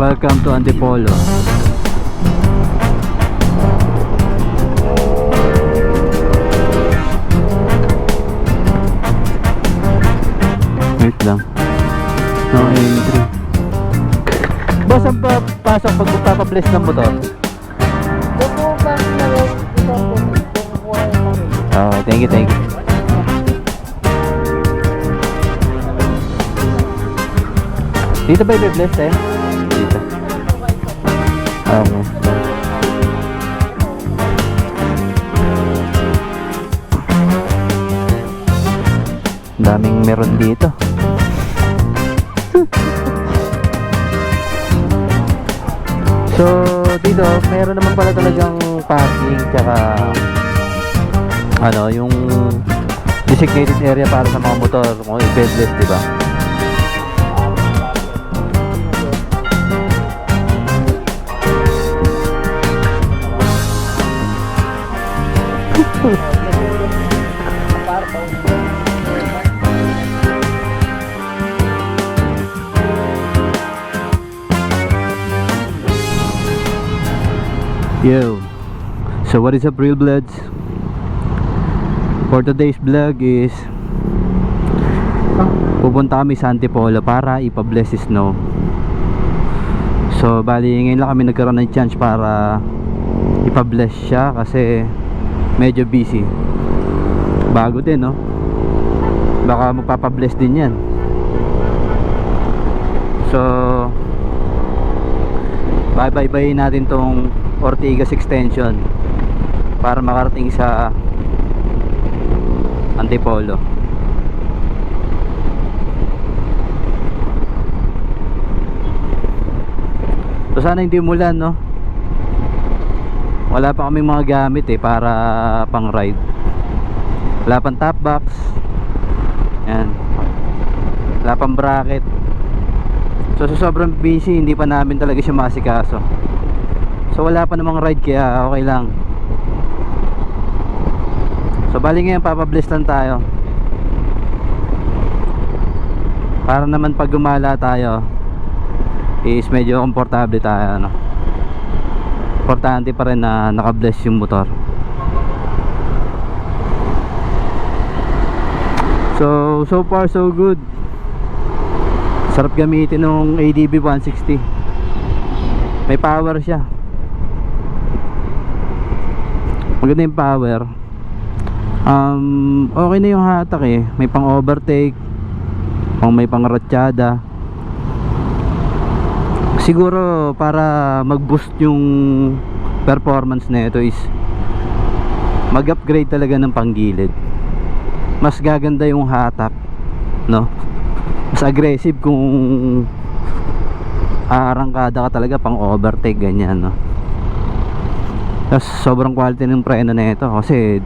Welcome to Antipolo. Wait lang. No entry. Boss, ang pa pasok pag magpapabless ng motor? Oh, thank you, thank you. Dito ba i-bless eh? Dito. Okay. Ang daming meron dito. so, dito, meron naman pala talagang parking tsaka ano, yung designated area para sa mga motor kung i-bedless, di ba? Yo. So what is up real bloods? For today's vlog is pupunta kami sa Antipolo para ipa-bless si snow. So bali ngayon lang kami nagkaroon ng chance para ipa-bless siya kasi medyo busy. Bago din no. Baka magpapa-bless din yan. So bye-bye natin tong Ortigas extension para makarating sa Antipolo. So sana hindi umulan no. Wala pa kaming mga gamit eh para pang ride. Wala pang top box. Yan. Wala pang bracket. So sa sobrang busy hindi pa namin talaga siya masikaso. So wala pa namang ride kaya okay lang. So bali ngayon papabless lang tayo. Para naman pag gumala tayo is medyo komportable tayo ano. Importante pa rin na naka-bless yung motor. So so far so good. Sarap gamitin ng ADB 160. May power siya. maganda yung power um, okay na yung hatak eh may pang overtake kung may pang ratsyada siguro para mag boost yung performance na ito is mag upgrade talaga ng panggilid. Mas gaganda yung hatak no? Mas aggressive kung aarangkada ka talaga pang overtake ganyan no? Tapos sobrang quality ng preno na ito kasi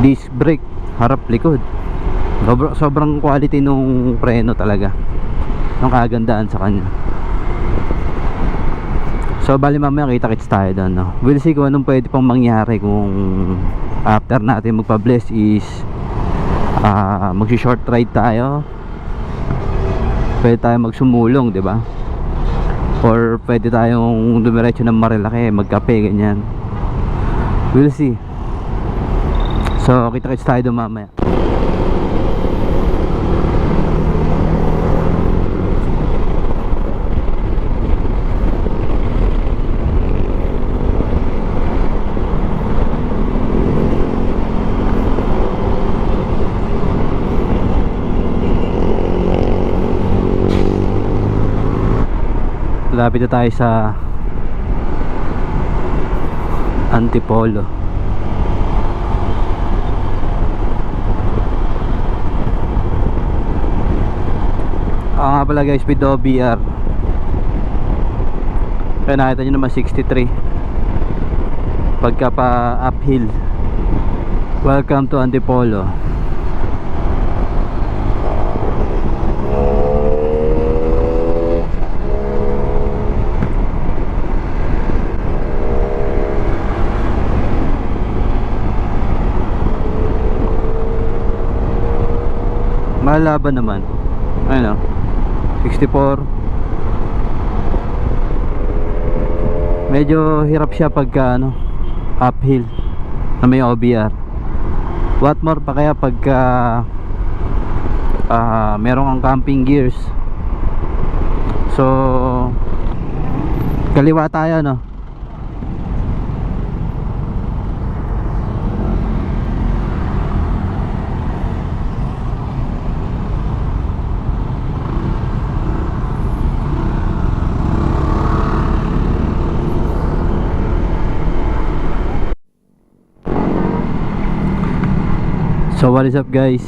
disc brake harap likod. Sobrang, sobrang quality nung preno talaga ng kagandaan sa kanya so bali mamaya kita kits tayo doon no? we'll see kung anong pwede pang mangyari kung after natin magpa-bless is uh, magsi short ride tayo. Pwede tayo magsumulong di ba? Or pwede tayong dumiretso ng Marilaki magkape ganyan. We'll see. So kita kits tayo doon mamaya Lapit na tayo sa Antipolo. Ah nga pala guys, with OBR. Kaya nakita nyo naman 63. Pagka pa uphill. Welcome to Antipolo. Malaban naman. Ano? 64. Medyo hirap siya pagka ano, uphill na may OBR. What more pa kaya pagka uh, ah, merong ang camping gears. So kaliwa tayo no. What is up guys?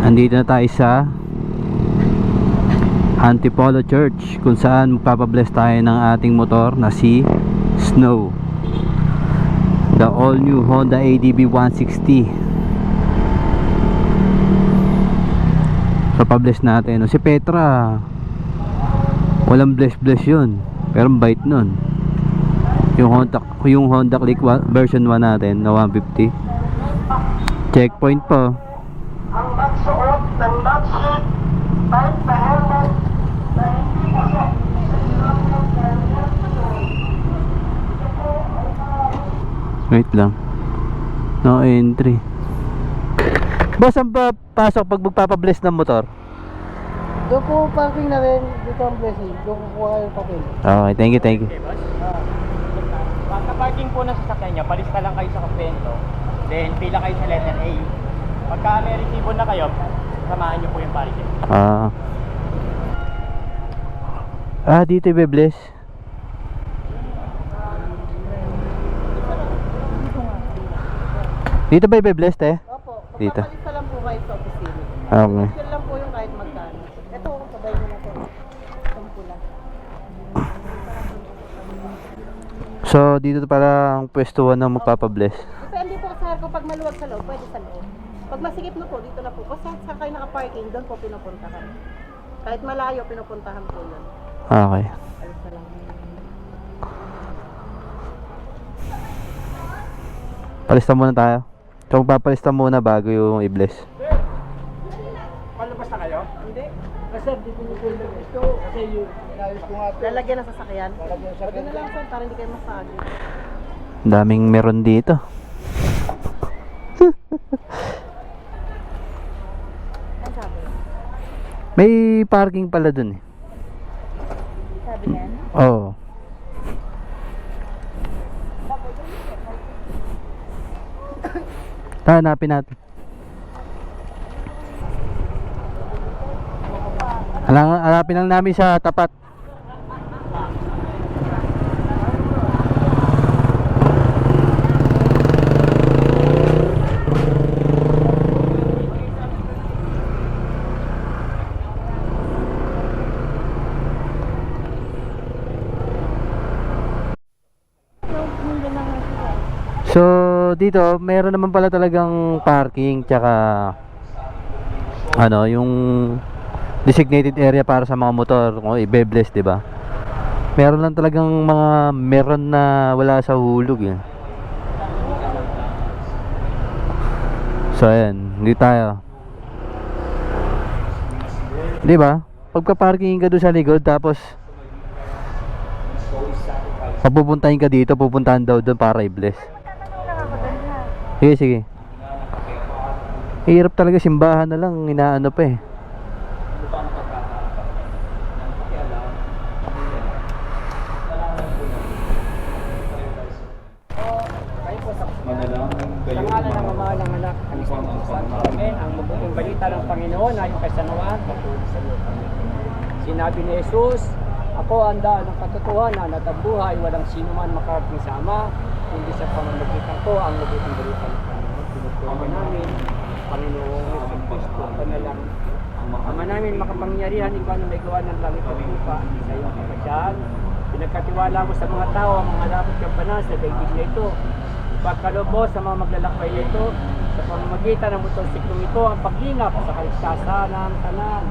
Andito na tayo sa Antipolo Church kung saan magpapabless tayo ng ating motor na si Snow. The all new Honda ADB 160 So pabless natin. Si Petra Walang bless bless yun Pero bait nun. Yung Honda yung Honda Click version 1 natin na 150 checkpoint po ang magsuot ng sheet type na helmet na hindi helmet. wait lang no entry boss ang ba pasok pag magpapabless ng motor Doon po parking na rin, dito ang blessing. Doon kukuha kayo papel. okay thank you thank you Okay, boss? Parking po ng sasakyan nyo, palista lang kayo sa kumpento. Then, pila kayo sa letter A. Pagka may resibo na kayo, samahan nyo po yung parking. ah ah dito i-bless dito ba i-bless te? Opo, Dito. magpapalista lang po kayo sa opisina. okay Yun lang po yung kahit magkano. Ito, sabay nyo na po. Itong pula. So dito pala ang pwestuhan ng magpapabless Depende po sa kung pag maluwag sa loob, pwede sa loob. Pag masikip na po, dito na po. Basta sa kayo naka-parking, doon po pinupuntahan. Kahit malayo, pinupuntahan po yun. okay sa lang. palista muna tayo so magpapalista muna bago yung i-bless Palabas na kayo? Hindi. Kasi dito nyo po yung ito. Kasi yung Lalagyan ng sasakyan? Sasakyan. na lang sir, para hindi kayo masagi. Daming meron dito. Ano? May parking pala dun eh. Sabi niyan? Oo. Hanapin natin. Hanapin lang namin sa tapat. So, dito, meron naman pala talagang parking tsaka ano, yung designated area para sa mga motor kung i-bless, 'di ba? Meron lang talagang mga meron na wala sa hulog eh. So, ayan, hindi tayo. 'Di ba? Pagka-parking ka doon sa likod tapos papupuntahin ka dito, pupuntahan daw doon para i-bless. Sige, sige. Hirap talaga simbahan na lang, inaano pa eh. Panginoon ay kasanawaan patuloy sa iyo. Sinabi ni Jesus, Ako ang daan ng katotohanan at ang buhay, walang sino man makarating sa Ama, kundi sa pamamagitan ko ang mabuting balita ng Panginoon. Tinutuwa namin, Panginoong Yesus Cristo, ang kanilang Ama namin makapangyarihan, ikaw na may gawa ng langit at lupa sa iyong kapasyahan. Pinagkatiwala mo sa mga tao ang mga dapat kang banal sa daigdig na ito. Pagkaloob mo sa mga maglalakbay nito, sa pamamagitan ng motorsiklong ito, ang paglingap sa kaligtasan ng tanan.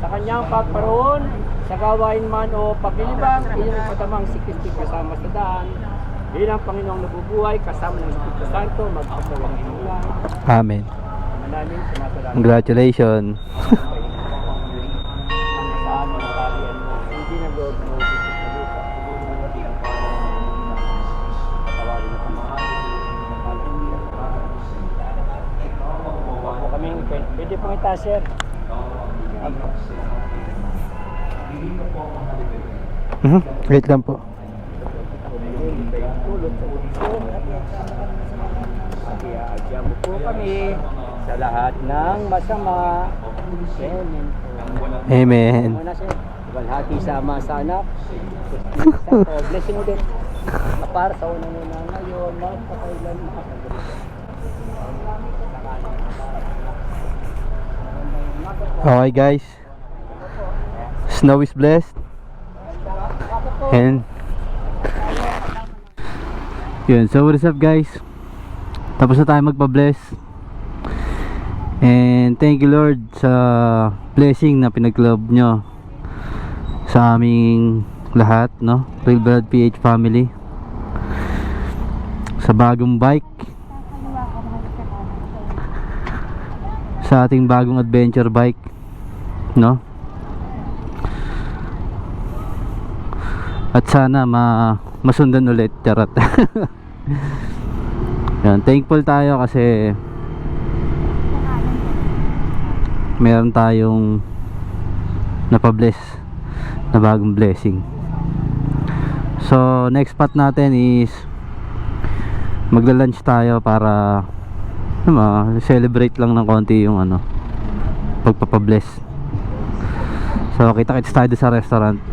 Sa kanyang pagparoon, sa gawain man o paglilibang, iyong patamang si Kristi kasama sa daan. Bilang Panginoong nabubuhay, kasama ng Espiritu Santo, magpapalang inulang. Amen. Manalangin, sinasalamat. Congratulations. Pwede pong itaas, sir. Mm-hmm. Wait lang po. Ulo. Kaya mo po kami sa lahat ng masama. Amen po. Amen. Muna sir, walhati sama sa anak. Sa po, blessing ulit. Para sa unang una ngayon, magpakailan na. Okay guys. Snow is blessed. And yun, so what is up guys? Tapos na tayo magpa-bless. And thank you Lord sa blessing na pinag-love nyo sa aming lahat, no? Real Blood PH family. Sa bagong bike. Sa ating bagong adventure bike, no? At sana ma masundan ulit, charot. Yan, thankful tayo kasi meron tayong napabless na bagong blessing. So, next spot natin is magla-lunch tayo para ano celebrate lang ng konti yung ano pagpapabless. So, kita-kits tayo sa restaurant.